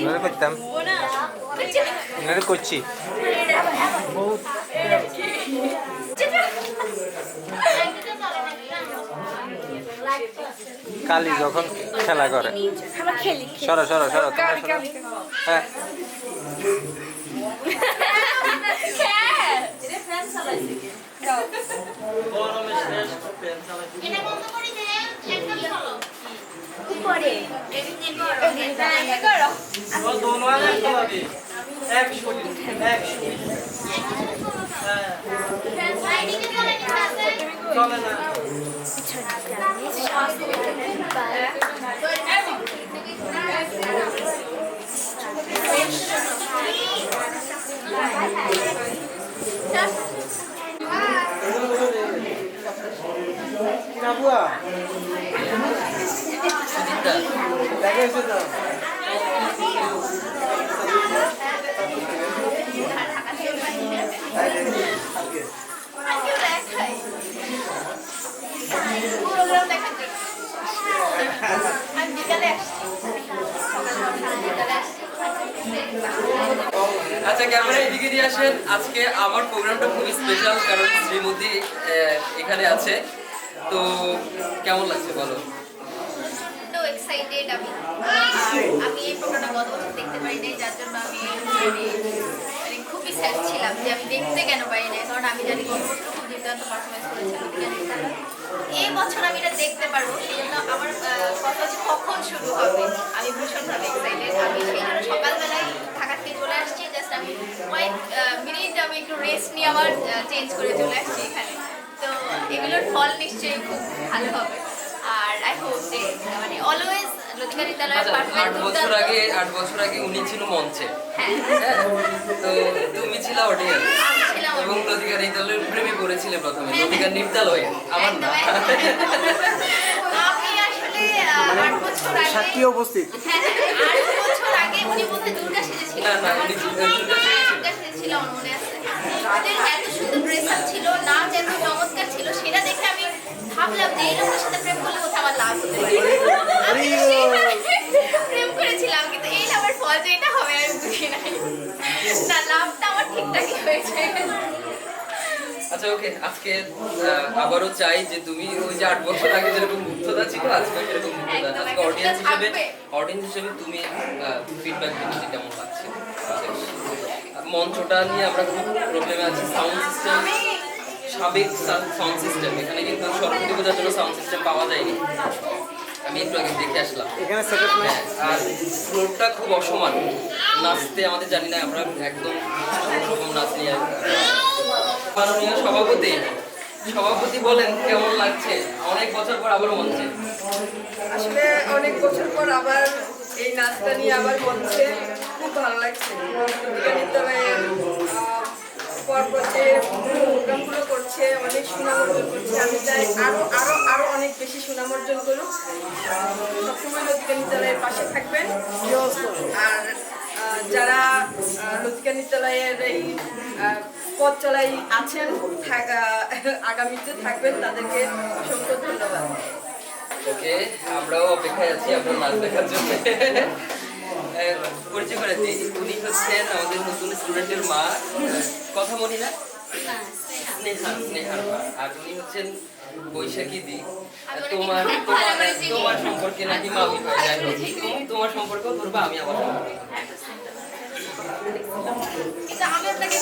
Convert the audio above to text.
নরে করতাম করছি কালি যখন খেলা করে সরো সরো সরো হ্যাঁ করো সুদীপটা প্রোগ্রাম দেখার জন্য আমি বিকালে আসছি সকালবেলা বিকালে আসছি আচ্ছা ক্যামেরা এদিকে দিয়ে আসেন, আজকে আমার প্রোগ্রামটা খুবই স্পেশাল কারণ শ্রীমতী এখানে আছে। তো কেমন লাগছে বলো? আমি। মানে মানে বছর আমি এটা দেখতে পারব আমার শুরু আমি ভীষণভাবে এক্সাইটেড আমি সকালবেলায় ঢাকা থেকে চলে আসছি জাস্ট আমি কয়েক আমি নিয়ে আবার চেঞ্জ করে চলে আসছি এখানে। তো এগুলোর ফল নিশ্চয়ই খুব ভালো হবে। আর আই হোপ যে মানে অলওয়েজ লতিকা বিদ্যালয়ের আচ্ছা আট বছর আগে আট বছর আগে উনি ছিল মঞ্চে। হ্যাঁ। হ্যাঁ তো তুমি ছিল অডিয়েন্স এবং লতিকা নৃত্যালয়ের প্রেমে পড়েছিলে প্রথমে। লতিকা নৃত্যালয়ে আমার না। আমি আসলে আট বছর আগে সাক্ষী উপস্থিত হ্যাঁ, হ্যাঁ, আট বছর আগে উনি বোধহয় দুর্গা সেজেছিল না, না, উনি দুর্গা সেজেছিল। দুর্গা সেজেছিল আমার মনে আছে ওদের এত সুন্দর ড্রেস আপ ছিল নাচ এত চমৎকার ছিল সেটা দেখে আমি ভাবলাম যে এই লোকের সাথে প্রেম করলে কোথাও আমার লাভ হতে পারে। আমি প্রেম করেছিলাম কিন্তু এই লাভের ফল যে এটা হবে আমি বুঝি নাই। না লাভটা আমার ঠিকঠাকই হয়েছে। আচ্ছা ওকে আজকে আবারও চাই যে তুমি ওই যে আট বছর আগে যেরকম মুগ্ধতা ছিল আজকে সেরকম মুগ্ধতা আজকে অডিয়েন্স হিসেবে অডিয়েন্স হিসেবে তুমি ফিডব্যাক দিচ্ছি কেমন লাগছে? মঞ্চটা নিয়ে আমরা খুব প্রবলেমে আছি। সাউন্ড সিস্টেম সাবেক সাউন্ড সিস্টেম এখানে কিন্তু সরস্বতী পূজার জন্য সাউন্ড সিস্টেম পাওয়া যায়নি। আমি একটু আগে দেখে আসলাম। হ্যাঁ, আর ফ্লোরটা খুব অসমান। নাচতে আমাদের জানি না আমরা একদম রকম নাচ নিয়ে মাননীয় সভাপতি সভাপতি বলেন কেমন লাগছে? অনেক বছর পর আবার মঞ্চে। আসলে অনেক বছর পর আবার এই নাচটা নিয়ে আবার মঞ্চে খুব ভালো লাগছে। লতিকা বিদ্যালয়ের পাশে থাকবেন। আর যারা লতিকা বিদ্যালয়ের এই পথ চলাই আছেন আগামীতে থাকবেন, তাদেরকে অসংখ্য ধন্যবাদ। ওকে আমরাও অপেক্ষায় আছি আপনার নাচ দেখার জন্য। পরিচয় করে দিই। উনি হচ্ছেন আমাদের নতুন স্টুডেন্টের মা। কথা বলি না? স্নেহা স্নেহার মা। আর উনি হচ্ছেন বৈশাখী দি। তোমার তোমার। তোমার সম্পর্কে নাকি মামি হয় যাই তুমি তোমার সম্পর্কেও ধরবা আমি আমার সম্পর্কে। আমি